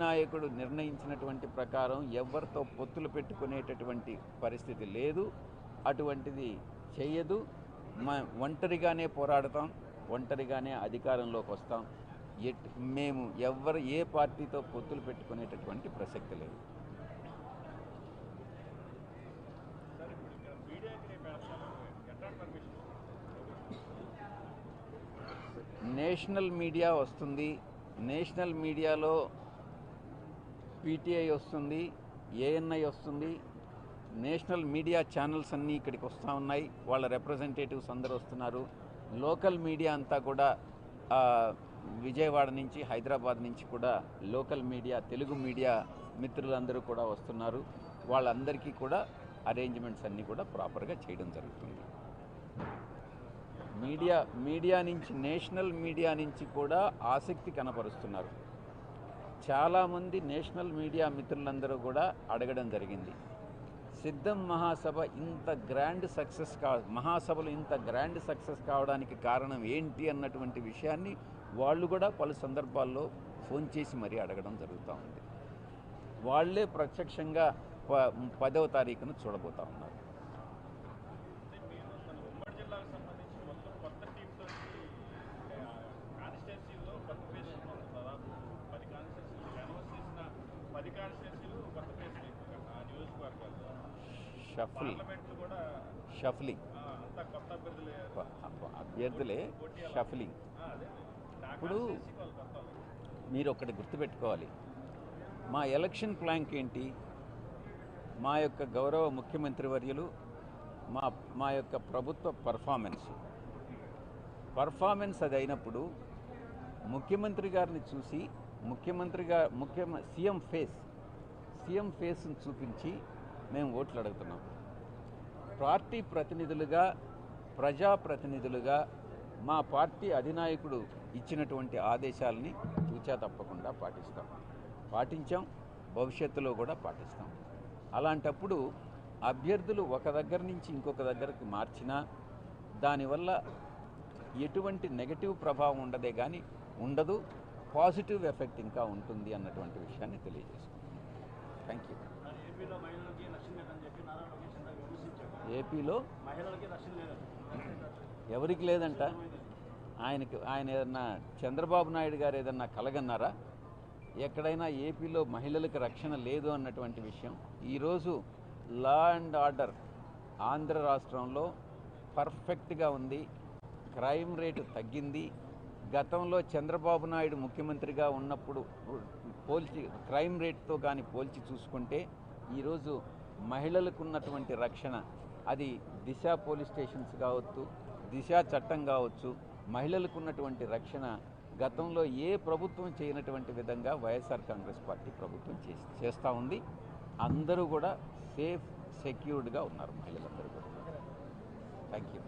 నాయకుడు నిర్ణయించినటువంటి ప్రకారం ఎవరితో పొత్తులు పెట్టుకునేటటువంటి పరిస్థితి లేదు. అటువంటిది చేయదు. ఒంటరిగానే పోరాడతాం. ఒంటరిగానే అధికారంలోకి వస్తాం. ఎట్ మేము ఎవరు ఏ పార్టీతో పొత్తులు పెట్టుకునేటటువంటి ప్రసక్తి లేదు. నేషనల్ మీడియా వస్తుంది. నేషనల్ మీడియాలో పీటీఐ వస్తుంది ఏఎన్ఐ వస్తుంది నేషనల్ మీడియా ఛానల్స్ అన్నీ ఇక్కడికి వస్తూ ఉన్నాయి. వాళ్ళ రిప్రజెంటేటివ్స్ అందరూ వస్తున్నారు. లోకల్ మీడియా అంతా కూడా విజయవాడ నుంచి హైదరాబాద్ నుంచి కూడా లోకల్ మీడియా తెలుగు మీడియా మిత్రులందరూ కూడా వస్తున్నారు. వాళ్ళందరికీ కూడా అరేంజ్మెంట్స్ అన్నీ కూడా ప్రాపర్గా చేయడం జరుగుతుంది. మీడియా మీడియా నుంచి నేషనల్ మీడియా నుంచి కూడా ఆసక్తి కనపరుస్తున్నారు. చాలామంది నేషనల్ మీడియా మిత్రులందరూ కూడా అడగడం జరిగింది. సిద్ధం మహాసభ ఇంత గ్రాండ్ సక్సెస్ కా మహాసభలు ఇంత గ్రాండ్ సక్సెస్ కావడానికి కారణం ఏంటి అన్నటువంటి విషయాన్ని వాళ్ళు కూడా పలు సందర్భాల్లో ఫోన్ చేసి మరీ అడగడం జరుగుతూ ఉంది. వాళ్ళే ప్రత్యక్షంగా ప పదవ తారీఖున చూడబోతా ఉన్నారు. షఫుల్. షఫ్లింగ్ అభ్యర్థులు షఫ్లింగ్ ఇప్పుడు-. మీరు ఒకటి గుర్తుపెట్టుకోవాలి. మా ఎలక్షన్ ప్లాంక్ ఏంటి? మా యొక్క గౌరవ ముఖ్యమంత్రి వర్యులు మా మా యొక్క ప్రభుత్వ పర్ఫార్మెన్స్. పర్ఫార్మెన్స్ అది అయినప్పుడు ముఖ్యమంత్రి గారిని చూసి ముఖ్యమంత్రి గారు ముఖ్య సీఎం ఫేస్ సీఎం ఫేస్ని చూపించి మేము ఓట్లు అడుగుతున్నాం. పార్టీ ప్రతినిధులుగా ప్రజాప్రతినిధులుగా మా పార్టీ అధినాయకుడు ఇచ్చినటువంటి ఆదేశాలని తూచా తప్పకుండా పాటిస్తాం. పాటించాం భవిష్యత్తులో కూడా పాటిస్తాం. అలాంటప్పుడు అభ్యర్థులు ఒక దగ్గర నుంచి ఇంకొక దగ్గరికి మార్చినా దానివల్ల ఎటువంటి నెగటివ్ ప్రభావం ఉండదే కానీ ఉండదు పాజిటివ్ ఎఫెక్ట్ ఇంకా ఉంటుంది అన్నటువంటి విషయాన్ని తెలియజేసుకుంటున్నాం. Thank you. ఏపీలో మహిళలకి రక్షణ లేదని చెప్పి నారా లోకేష్ చంద్ర విమర్శించారు. ఏపీలో? మహిళలకి రక్షణ లేదు ఎవరికి లేదంట? ఆయనకి ఆయన ఏదన్నా చంద్రబాబు నాయుడు గారు ఏదన్నా కలగన్నారా? ఎక్కడైనా ఏపీలో మహిళలకు రక్షణ లేదు అన్నటువంటి విషయం. ఈరోజు లా అండ్ ఆర్డర్ ఆంధ్ర రాష్ట్రంలో పర్ఫెక్ట్గా ఉంది. క్రైమ్ రేటు తగ్గింది. గతంలో చంద్రబాబు నాయుడు ముఖ్యమంత్రిగా ఉన్నప్పుడు పోల్చి క్రైమ్ రేట్తో కానీ పోల్చి చూసుకుంటే ఈరోజు మహిళలకు ఉన్నటువంటి రక్షణ అది దిశ పోలీస్ స్టేషన్స్ కావచ్చు దిశ చట్టం కావచ్చు మహిళలకు ఉన్నటువంటి రక్షణ గతంలో ఏ ప్రభుత్వం చేయనటువంటి విధంగా వైఎస్ఆర్ కాంగ్రెస్ పార్టీ ప్రభుత్వం చే చేస్తూ ఉంది. అందరూ కూడా సేఫ్ సెక్యూర్డ్గా ఉన్నారు మహిళలందరూ కూడా. Thank you